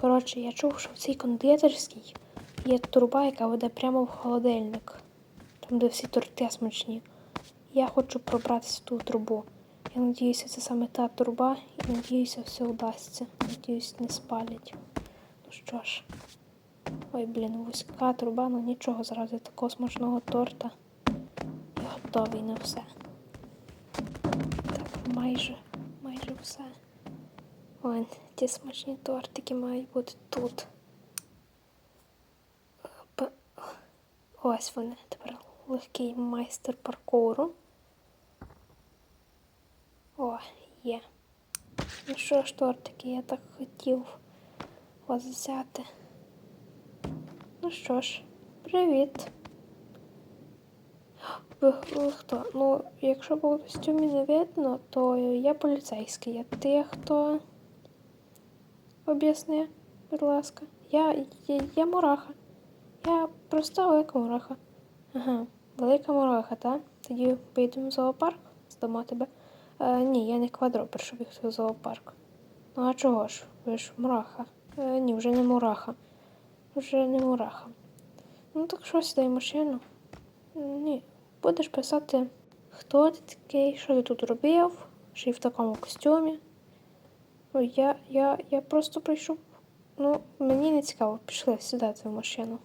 Коротше, я чув, що в цій кондитерській є труба, яка веде прямо в холодильник. Там, де всі торти смачні. Я хочу пробратися в ту трубу. Я надіюся, це саме та труба, і надіюся, все вдасться. Надіюсь, не спалять. Ну що ж. Ой, блін, вузька труба, ну нічого, заради такого смачного торта. Я готовий на все. Так, майже, майже все. Ой, ті смачні тортики мають бути тут. Ось вони. Тепер легкий майстер паркуру. О, є. Ну що ж, тортики, я так хотів вас взяти. Ну що ж, привіт. Хто? Ну, якщо по костюмі не видно, то я поліцейський. А ти хто? Об'ясни, будь ласка. Я, я, я мураха. Я проста велика мураха. Ага, велика мураха, так? Тоді поїдемо в зоопарк, здамо тебе. Е, ні, я не квадропер, щоб їхати в зоопарк. Ну а чого ж? Ви ж мураха. Е, ні, вже не мураха. Вже не мураха. Ну так що сідай машину? Ні. Будеш писати, хто ти такий, що ти тут робив, й в такому костюмі. Ну, я, я, я просто прийшов. Ну, мені не цікаво, пішли сідати в машину.